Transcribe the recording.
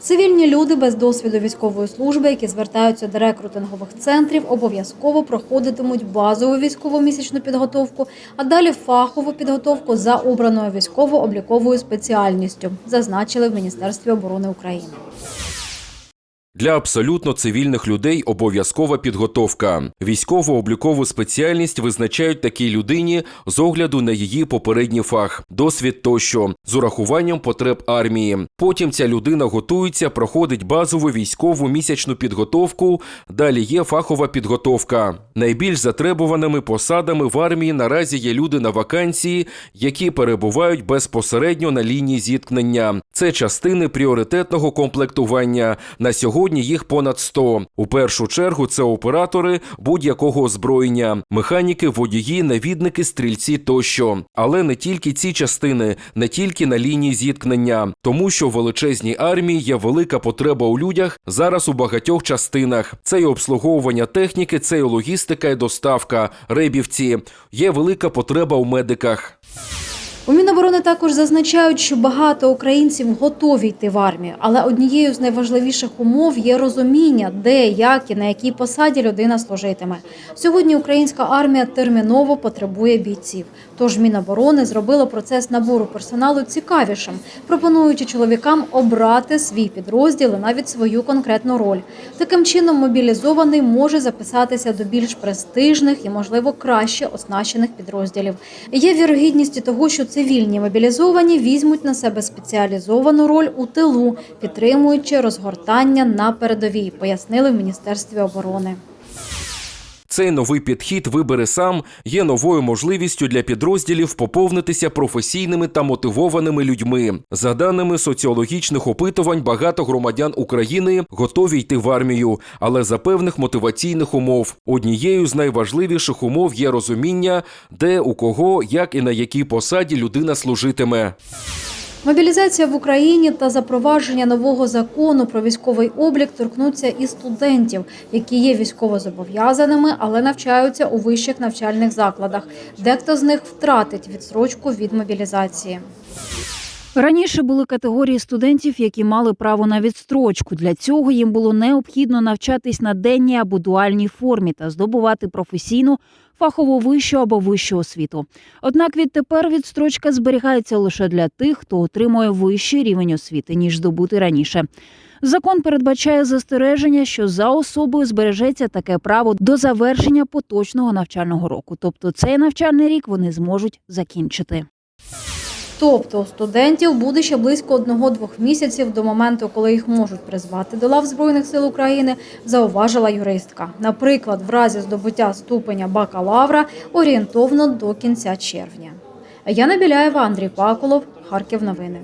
Цивільні люди без досвіду військової служби, які звертаються до рекрутингових центрів, обов'язково проходитимуть базову військову місячну підготовку, а далі фахову підготовку за обраною військово-обліковою спеціальністю, зазначили в Міністерстві оборони України. Для абсолютно цивільних людей обов'язкова підготовка. Військово-облікову спеціальність визначають такій людині з огляду на її попередній фах, досвід тощо, з урахуванням потреб армії. Потім ця людина готується, проходить базову військову місячну підготовку. Далі є фахова підготовка. Найбільш затребуваними посадами в армії наразі є люди на вакансії, які перебувають безпосередньо на лінії зіткнення. Це частини пріоритетного комплектування. На сьогодні їх понад 100. У першу чергу це оператори будь-якого озброєння, механіки, водії, навідники, стрільці тощо. Але не тільки ці частини, не тільки на лінії зіткнення, тому що в величезній армії є велика потреба у людях зараз у багатьох частинах. Це і обслуговування техніки, це і логістика і доставка, ребівці. Є велика потреба у медиках. У Міноборони також зазначають, що багато українців готові йти в армію, але однією з найважливіших умов є розуміння, де, як і на якій посаді людина служитиме. Сьогодні українська армія терміново потребує бійців. Тож Міноборони зробило процес набору персоналу цікавішим, пропонуючи чоловікам обрати свій підрозділ і навіть свою конкретну роль. Таким чином, мобілізований може записатися до більш престижних і, можливо, краще оснащених підрозділів. Є вірогідність того, що цивільні мобілізовані візьмуть на себе спеціалізовану роль у тилу, підтримуючи розгортання на передовій, пояснили в Міністерстві оборони. Цей новий підхід вибери сам є новою можливістю для підрозділів поповнитися професійними та мотивованими людьми. За даними соціологічних опитувань, багато громадян України готові йти в армію, але за певних мотиваційних умов. Однією з найважливіших умов є розуміння, де у кого, як і на якій посаді людина служитиме. Мобілізація в Україні та запровадження нового закону про військовий облік торкнуться і студентів, які є військовозобов'язаними, але навчаються у вищих навчальних закладах. Дехто з них втратить відсрочку від мобілізації. Раніше були категорії студентів, які мали право на відстрочку. Для цього їм було необхідно навчатись на денній або дуальній формі та здобувати професійну фахову вищу або вищу освіту. Однак відтепер відстрочка зберігається лише для тих, хто отримує вищий рівень освіти ніж здобути раніше. Закон передбачає застереження, що за особою збережеться таке право до завершення поточного навчального року. Тобто цей навчальний рік вони зможуть закінчити. Тобто студентів буде ще близько одного-двох місяців до моменту, коли їх можуть призвати до лав Збройних сил України, зауважила юристка. Наприклад, в разі здобуття ступеня бакалавра орієнтовно до кінця червня. Яна Біляєва, Андрій Паколов, Харків. Новини.